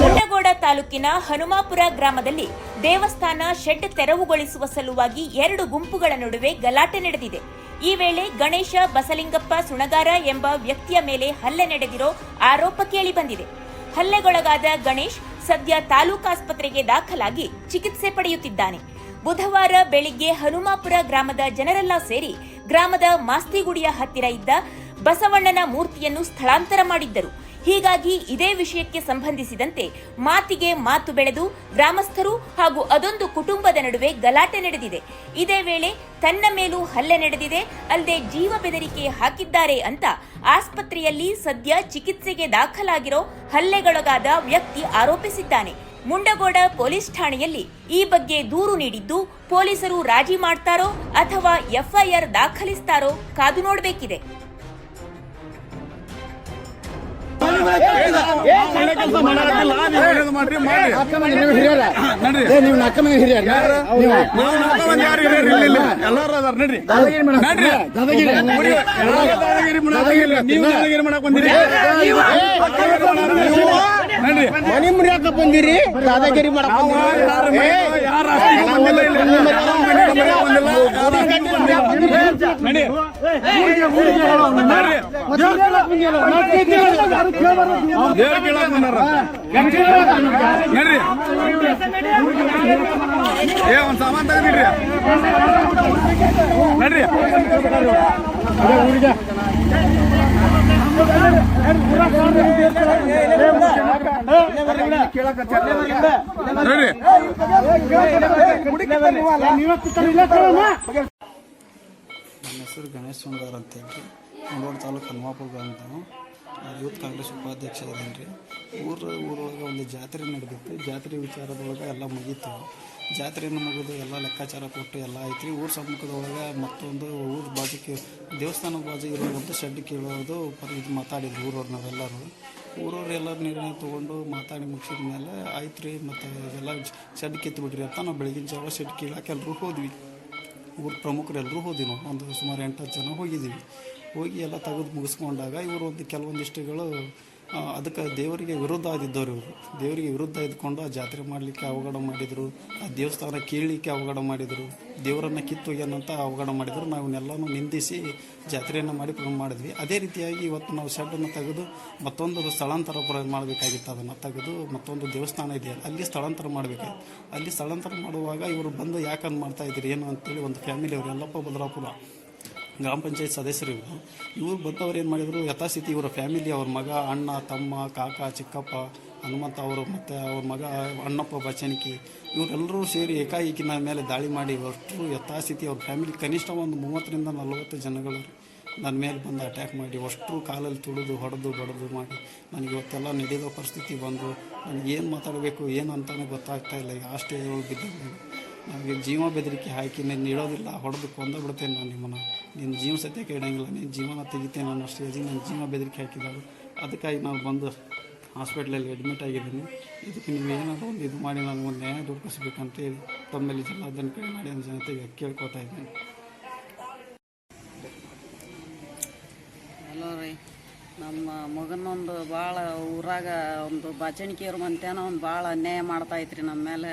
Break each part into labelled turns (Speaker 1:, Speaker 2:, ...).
Speaker 1: ಮುಂಡಗೋಡ ತಾಲೂಕಿನ ಹನುಮಾಪುರ ಗ್ರಾಮದಲ್ಲಿ ದೇವಸ್ಥಾನ ಶೆಡ್ ತೆರವುಗೊಳಿಸುವ ಸಲುವಾಗಿ ಎರಡು ಗುಂಪುಗಳ ನಡುವೆ ಗಲಾಟೆ ನಡೆದಿದೆ. ಈ ವೇಳೆ ಗಣೇಶ, ಬಸಲಿಂಗಪ್ಪ, ಸುಣಗಾರ ಎಂಬ ವ್ಯಕ್ತಿಯ ಮೇಲೆ ಹಲ್ಲೆ ನಡೆದಿರೋ ಆರೋಪ ಕೇಳಿಬಂದಿದೆ ಹಲ್ಲೆಗೊಳಗಾದ ಗಣೇಶ್ ಸದ್ಯ ತಾಲೂಕಾಸ್ಪತ್ರೆಗೆ ದಾಖಲಾಗಿ ಚಿಕಿತ್ಸೆ ಪಡೆಯುತ್ತಿದ್ದಾನೆ. ಬುಧವಾರ ಬೆಳಿಗ್ಗೆ ಹನುಮಾಪುರ ಗ್ರಾಮದ ಜನರೆಲ್ಲ ಸೇರಿ ಗ್ರಾಮದ ಮಾಸ್ತಿಗುಡಿಯ ಹತ್ತಿರ ಇದ್ದ ಬಸವಣ್ಣನ ಮೂರ್ತಿಯನ್ನು ಸ್ಥಳಾಂತರ ಮಾಡಿದ್ದರು. ಹೀಗಾಗಿ ಇದೇ ವಿಷಯಕ್ಕೆ ಸಂಬಂಧಿಸಿದಂತೆ ಮಾತಿಗೆ ಮಾತು ಬೆಳೆದು ಗ್ರಾಮಸ್ಥರು ಹಾಗೂ ಅದೊಂದು ಕುಟುಂಬದ ನಡುವೆ ಗಲಾಟೆ ನಡೆದಿದೆ. ಇದೇ ವೇಳೆ ತನ್ನ ಮೇಲೂ ಹಲ್ಲೆ ನಡೆದಿದೆ. ಅಲ್ಲದೆ ಜೀವ ಬೆದರಿಕೆ ಹಾಕಿದ್ದಾರೆ ಅಂತ ಆಸ್ಪತ್ರೆಯಲ್ಲಿ ಸದ್ಯ ಚಿಕಿತ್ಸೆಗೆ ದಾಖಲಾಗಿರೋ ಹಲ್ಲೆಗೊಳಗಾದ ವ್ಯಕ್ತಿ ಆರೋಪಿಸಿದ್ದಾನೆ. ಮುಂಡಗೋಡ ಪೊಲೀಸ್ ಠಾಣೆಯಲ್ಲಿ ಈ ಬಗ್ಗೆ ದೂರು ನೀಡಿದ್ದು ಪೊಲೀಸರು ರಾಜಿ ಮಾಡ್ತಾರೋ ಅಥವಾ ಎಫ್ಐಆರ್ ದಾಖಲಿಸ್ತಾರೋ ಕಾದು ನೋಡಬೇಕಿದೆ.
Speaker 2: ನೀವು
Speaker 3: ಮನಿ ಮುರಿಯಾಕ ಬಂದಿರಿ ದಾದಾಗಿರಿ ಮಾಡಕ್
Speaker 2: ಏ ಒಂದ್ ಸಾಮಾನ್ ತೆಗೆದಿಡ್ರಿ ನಡ್ರಿ ನಡ್ರಿ
Speaker 4: ನನ್ನ ಹೆಸರು ಗಣೇಶ್ ಸುಂದರ್ ಅಂತೇಳಿ ಮುಂಡೋಡ ತಾಲೂಕು ಹನುಮಾಪುರ ಗ್ರಾಮದವನು ಯೂತ್ ಕಾಂಗ್ರೆಸ್ ಉಪಾಧ್ಯಕ್ಷ ಇದ್ದೀನಿ ರೀ ಊರ ಊರೊಳಗೆ ಒಂದು ಜಾತ್ರೆ ನಡೆದಿತ್ತು ಜಾತ್ರೆ ವಿಚಾರದೊಳಗೆ ಎಲ್ಲ ಮುಗೀತು ಜಾತ್ರೆಯನ್ನು ಮುಗಿದು ಎಲ್ಲ ಲೆಕ್ಕಾಚಾರ ಕೊಟ್ಟು ಎಲ್ಲ ಐತ್ರಿ ಊರ ಸಮ್ಮುಖದೊಳಗೆ ಮತ್ತೊಂದು ಊರ ಬಾಜುಕ್ಕೆ ದೇವಸ್ಥಾನ ಬಾಜು ಇರುವಂಥ ಶೆಡ್ ಕೇಳೋದು ಇದು ಮಾತಾಡಿದ್ರು ಊರವ್ರು ನಾವೆಲ್ಲರೂ ಊರವ್ರು ಎಲ್ಲರೂ ನಿರ್ಣಯ ತೊಗೊಂಡು ಮಾತಾಡಿ ಮುಗಿಸಿದ ಮೇಲೆ ಆಯ್ತು ರೀ ಮತ್ತು ಎಲ್ಲ ಶೆಡ್ ಕಿತ್ತು ಅಂತ ನಾವು ಬೆಳಗಿನ ಜಾವ ಶೆಡ್ ಕೀಳಕ್ಕೆ ಎಲ್ಲರೂ ಹೋದ್ವಿ. ಊರ ಪ್ರಮುಖರು ಎಲ್ಲರೂ ಹೋದ್ವಿ ನಾವು. ಒಂದು ಸುಮಾರು ಎಂಟು ಹತ್ತು ಜನ ಹೋಗಿದ್ದೀವಿ. ಹೋಗಿ ಎಲ್ಲ ತೆಗೆದು ಮುಗಿಸ್ಕೊಂಡಾಗ ಇವರು ಒಂದು ಕೆಲವೊಂದಿಷ್ಟುಗಳು ಅದಕ್ಕೆ ದೇವರಿಗೆ ವಿರುದ್ಧ ಆದಿದ್ದವ್ರು ಇವರು ದೇವರಿಗೆ ವಿರುದ್ಧ ಇದ್ಕೊಂಡು ಆ ಜಾತ್ರೆ ಮಾಡಲಿಕ್ಕೆ ಅವಘಡ ಮಾಡಿದರು. ಆ ದೇವಸ್ಥಾನ ಕೀಳಲಿಕ್ಕೆ ಅವಘಡ ಮಾಡಿದರು. ದೇವರನ್ನು ಕಿತ್ತೊಗ್ಯಾನಂತ ಅವಘಡ ಮಾಡಿದರು. ನಾವು ಇವನ್ನೆಲ್ಲನೂ ನಿಂದಿಸಿ ಜಾತ್ರೆಯನ್ನು ಮಾಡಿ ಪ್ರಾರಂಭ ಮಾಡಿದ್ವಿ. ಅದೇ ರೀತಿಯಾಗಿ ಇವತ್ತು ನಾವು ಶೆಡ್ಡನ್ನು ತೆಗೆದು ಮತ್ತೊಂದು ಸ್ಥಳಾಂತರ ಪ್ರ ಮಾಡಬೇಕಾಗಿತ್ತು. ಅದನ್ನು ತೆಗೆದು ಮತ್ತೊಂದು ದೇವಸ್ಥಾನ ಇದೆ. ಅಲ್ಲಿ ಸ್ಥಳಾಂತರ ಮಾಡಬೇಕಾಗಿತ್ತು. ಅಲ್ಲಿ ಸ್ಥಳಾಂತರ ಮಾಡುವಾಗ ಇವರು ಬಂದು ಯಾಕಂದು ಮಾಡ್ತಾ ಇದ್ದೀರಿ? ಏನು ಅಂತೇಳಿ ಒಂದು ಫ್ಯಾಮಿಲಿ ಅವರು ಎಲ್ಲಪ್ಪ ಬದ್ರಾಪುರ ಗ್ರಾಮ ಪಂಚಾಯತ್ ಸದಸ್ಯರು ಇವರು. ಇವ್ರು ಬಂದವರು ಏನು ಮಾಡಿದರು, ಯಥಾಸ್ಥಿತಿ ಇವರ ಫ್ಯಾಮಿಲಿ, ಅವ್ರ ಮಗ, ಅಣ್ಣ, ತಮ್ಮ, ಕಾಕ, ಚಿಕ್ಕಪ್ಪ, ಹನುಮಂತ ಅವರು ಮತ್ತು ಅವ್ರ ಮಗ, ಅಣ್ಣಪ್ಪ ಬಚನಿಕಿ ಇವರೆಲ್ಲರೂ ಸೇರಿ ಏಕಾಏಕಿನ ಮೇಲೆ ದಾಳಿ ಮಾಡಿ ಅಷ್ಟು ಯಥಾಸ್ಥಿತಿ ಅವ್ರ ಫ್ಯಾಮಿಲಿ ಕನಿಷ್ಠ ಒಂದು ಮೂವತ್ತರಿಂದ ನಲವತ್ತು ಜನಗಳು ನನ್ನ ಮೇಲೆ ಬಂದು ಅಟ್ಯಾಕ್ ಮಾಡಿ ಅಷ್ಟು ಕಾಲಲ್ಲಿ ತುಳಿದು, ಹೊಡೆದು, ಬಡದು ಮಾಡಿ, ನನಗೆ ಇವತ್ತೆಲ್ಲ ನಡೆಯೋ ಪರಿಸ್ಥಿತಿ ಬಂದು, ನನಗೆ ಏನು ಮಾತಾಡಬೇಕು, ಏನು ಅಂತಲೇ ಗೊತ್ತಾಗ್ತಾ ಇಲ್ಲ, ಈಗ ಅಷ್ಟೇ ನನಗೆ ಜೀವ ಬೆದರಿಕೆ ಹಾಕಿ ನಾನು ಇಡೋದಿಲ್ಲ, ಹೊಡೆದು ಕೊಂದ ಬಿಡ್ತೇನೆ ನಾನು ನಿಮ್ಮನ್ನು. ನಿನ್ನ ಜೀವ ಸತ್ಯಕ್ಕೆ ಇಡಂಗಿಲ್ಲ ನಿನ್ನ ಜೀವನ ತೆಗಿತೇನೆ ನಾನು ಸ್ಟೇಜಿಗೆ ನನ್ನ ಜೀವ ಬೆದರಿಕೆ ಹಾಕಿದ್ದಾರೆ ಅದಕ್ಕಾಗಿ ನಾವು ಬಂದು ಹಾಸ್ಪಿಟ್ಲಲ್ಲಿ ಅಡ್ಮಿಟ್ ಆಗಿದ್ದೀನಿ. ಇದಕ್ಕೆ ನೀವು ಏನಾದರೂ ಒಂದು ಇದು ಮಾಡಿ, ನಾನು ಒಂದು ನ್ಯಾಯ ದೊರಕಿಸ್ಬೇಕಂತ ಹೇಳಿ ತಮ್ಮಲ್ಲಿ ಜಿಲ್ಲಾದ್ಯಂತ ಕಡೆ ಮಾಡಿ ಜನತೆಗೆ ಕೇಳ್ಕೊತಾ ಇದ್ದೀನಿ.
Speaker 5: ಹಲೋ ರೀ. ನಮ್ಮ ಮಗನೊಂದು ಭಾಳ ಊರಾಗ ಒಂದು ಬಾಚಣಿಕೆಯವ್ರ ಮಂತ್ಯಾನ ಒಂದು ಭಾಳ ಅನ್ಯಾಯ ಮಾಡ್ತಾ ಐತ್ರಿ ನಮ್ಮ ಮೇಲೆ.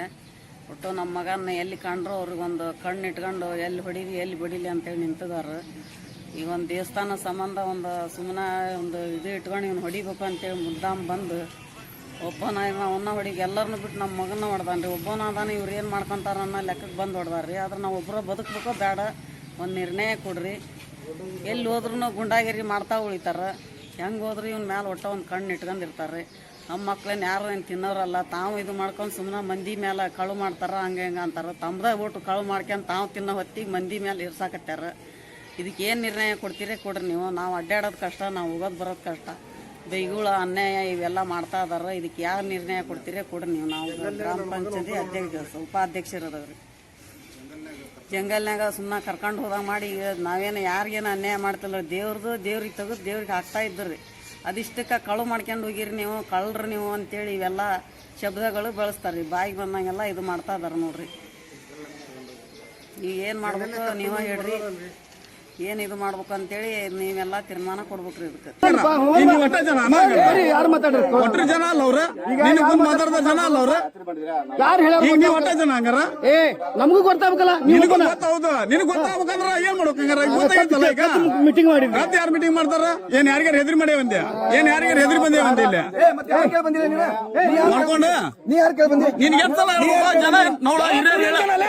Speaker 5: ಒಟ್ಟು ನಮ್ಮ ಮಗನ ಎಲ್ಲಿ ಕಂಡ್ರು ಅವ್ರಿಗೊಂದು ಕಣ್ಣು ಇಟ್ಕೊಂಡು ಎಲ್ಲಿ ಹೊಡೀಲಿ ಎಲ್ಲಿ ಬಡೀಲಿ ಅಂತೇಳಿ ನಿಂತಿದ್ದಾರೆ ಈ ಒಂದು ದೇವಸ್ಥಾನ ಸಂಬಂಧ ಒಂದು ಸುಮ್ಮನೆ ಒಂದು ಇದು ಇಟ್ಕೊಂಡು ಇವ್ನು ಹೊಡಿಬೇಕು ಅಂತೇಳಿ ಮುದ್ದಾಮ್ ಬಂದು ಒಬ್ಬನ ಅವನ್ನ ಹೊಡಿಗೆ ಎಲ್ಲರನ್ನೂ ಬಿಟ್ಟು ನಮ್ಮ ಮಗನ ರೀ. ಒಬ್ಬನ ಅದಾನ, ಇವ್ರು ಏನು ಮಾಡ್ಕೊಂತಾರ ಅನ್ನೋ ಲೆಕ್ಕಕ್ಕೆ ಬಂದು ಹೊಡ್ದಾರ ರೀ. ಆದ್ರೆ ನಾವು ಒಬ್ಬರ ಬದುಕಬೇಕೋ ಬೇಡ ಒಂದು ನಿರ್ಣಯ ಕೊಡ್ರಿ. ಎಲ್ಲಿ ಹೋದ್ರೂ ಗುಂಡಾಗಿರಿ ಮಾಡ್ತಾ ಉಳಿತಾರೆ. ಹೆಂಗೆ ಹೋದ್ರು ಇವ್ನ ಮ್ಯಾಲೆ ಒಟ್ಟ ಒಂದು ಕಣ್ಣು ಇಟ್ಕೊಂಡಿರ್ತಾರೆ ನಮ್ಮ ಮಕ್ಳನ್ನ ಯಾರು ಏನು ತಿನ್ನೋರಲ್ಲ, ತಾವು ಇದು ಮಾಡ್ಕೊಂಡು ಸುಮ್ಮನೆ ಮಂದಿ ಮೇಲೆ ಕಳು ಮಾಡ್ತಾರ, ಹಂಗೆ ಹಂಗೆ ಅಂತಾರೆ. ತಮ್ಮದ ಊಟ ಕಳು ಮಾಡ್ಕೊಂಡು ತಾವು ತಿನ್ನೋ ಹೊತ್ತಿಗೆ ಮಂದಿ ಮೇಲೆ ಇರ್ಸಾಕತ್ಯಾರ. ಇದಕ್ಕೆ ಏನು ನಿರ್ಣಯ ಕೊಡ್ತೀರಿ? ಕೊಡ್ರಿ ನೀವು. ನಾವು ಅಡ್ಡಾಡೋದು ಕಷ್ಟ, ನಾವು ಹೋಗೋದು ಬರೋದು ಕಷ್ಟ. ಬೈಗುಳ ಅನ್ಯಾಯ ಇವೆಲ್ಲ ಮಾಡ್ತಾ ಇದಾರೆ. ಇದಕ್ಕೆ ಯಾರು ನಿರ್ಣಯ ಕೊಡ್ತೀರಿ? ಕೊಡ್ರಿ ನೀವು. ನಾವು ಗ್ರಾಮ ಪಂಚಾಯತಿ ಅಧ್ಯಕ್ಷ ಉಪಾಧ್ಯಕ್ಷರು ಅದಾವ್ರಿ ಜಂಗಲ್ನಾಗ ಸುಮ್ಮನೆ ಕರ್ಕೊಂಡು ಹೋದಾಗ ಮಾಡಿ, ನಾವೇನು ಯಾರಿಗೇನು ಅನ್ಯಾಯ ಮಾಡ್ತಿಲ್ಲ. ದೇವ್ರದ್ದು ದೇವ್ರಿಗೆ ತೆಗೆದು ದೇವ್ರಿಗೆ ಹಾಕ್ತಾ ಇದ್ರಿ ಅದಿಷ್ಟಕ್ಕೆ ಕಳು ಮಾಡ್ಕೊಂಡು ಹೋಗಿರಿ ನೀವು, ಕಳ್ರಿ ನೀವು ಅಂತೇಳಿ ಇವೆಲ್ಲ ಶಬ್ದಗಳು ಬಳಸ್ತಾರೆ ರೀ ಬಾಯಿಗೆ ಬಂದಂಗೆಲ್ಲ ಇದು ಮಾಡ್ತಾ ಇದಾರೆ ನೋಡ್ರಿ. ಈಗ ಏನು ಮಾಡ್ಬೇಕು? ನೀವೇ ಹೇಳ್ರಿ. ಏನು ಇದು ಮಾಡ್ಬೇಕು ಅಂತೇಳಿ ನೀವೆಲ್ಲ ತೀರ್ಮಾನ ಕೊಡ್ಬೇಕ್ರಿ ಇದಕ್ಕೆ.
Speaker 2: ಒಟ್ಟ ಜನ ಯಾರು ಮಾತಾಡ್ರಿ? ಒಟ್ರ ಜನ ಅಲ್ಲ ಅವ್ರ. ನಿನ್ನ ಮುಂದ್ ಮಾತಾಡ್ದ ಜನ ಅಲ್ಲ ಅವ್ರ.
Speaker 3: ಯಾರು ಹೇಳ
Speaker 2: ಈಗ ನೀವು ಒಟ್ಟ ಜನ ಹಂಗಾರ?
Speaker 3: ಏ ನಮಗೂ ಗೊತ್ತಾಗ್ಬೇಕಲ್ಲ ನೀವು
Speaker 2: ನಿನಗೂ ಗೊತ್ತೌದು ನಿನಗ್ ಗೊತ್ತಾಗ್ಬೇಕಂದ್ರ ಏನ್ ಮಾಡ್ಬೇಕು ಹಂಗಾರ? ಈಗ? ಗೊತ್ತಾಗಿತ್ತಲ್ಲ ಈಗ
Speaker 3: ಮೀಟಿಂಗ್ ಮಾಡಿದ್ರಿ
Speaker 2: ರಾತ್ರಿ ಯಾರು ಮೀಟಿಂಗ್ ಮಾಡ್ತಾರ? ಏನ್ ಯಾರಿಗಾರ ಹೆದ್ರಿ ಮಾಡಿ ಒಂದೇ ಏನ್ ಯಾರಿಗಾರ ಹೆದ್ರಿ ಬಂದೇ ಒಂದೇ ಇಲ್ಲಿ ಮಾಡ್ಕೊಂಡು
Speaker 6: ನೀ ಯಾರು ಕೇಳಿ ಬಂದಿ
Speaker 2: ನಿನ್ಗೆ ಎತ್ತಲ್ಲ ಜನ ನೋಡ ಹಿರಿಯರು ಹೇಳ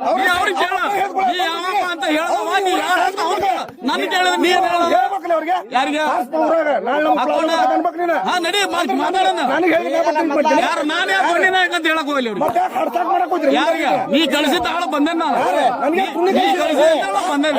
Speaker 2: ಅವ್ರಿಗೆ ಕೇಳ ನೀ ಯಾವಪ್ಪ ಅಂತ ಹೇಳ್ದವ ನೀ ಯಾರು ಅಂತ ಅವ್ನ್ ಕೇಳ. ನನ್ ಕೇಳಿದ್ರೆ ನೀ ಏನ್
Speaker 6: ಅವ್ರಿಗೆ
Speaker 2: ಯಾರಿಗೆ? ಹಾ ನಡಿ ಮಾತ್- ಮಾತಾಡೋಣ ಯಾರು ನಾನು ಯಾಕೆ ಬಂದಿನ ಅಂತ ಹೇಳಕ್ ಹೋಗ್ಲಿ ಅವ್ರಿಗೆ ಯಾರಿಗೆ ನೀ ಕಳಿಸಿದ ಆಳ ಬಂದೆ ನಾನು ನೀ ಕಳಿಸಿದ ಆಳ ಬಂದೆ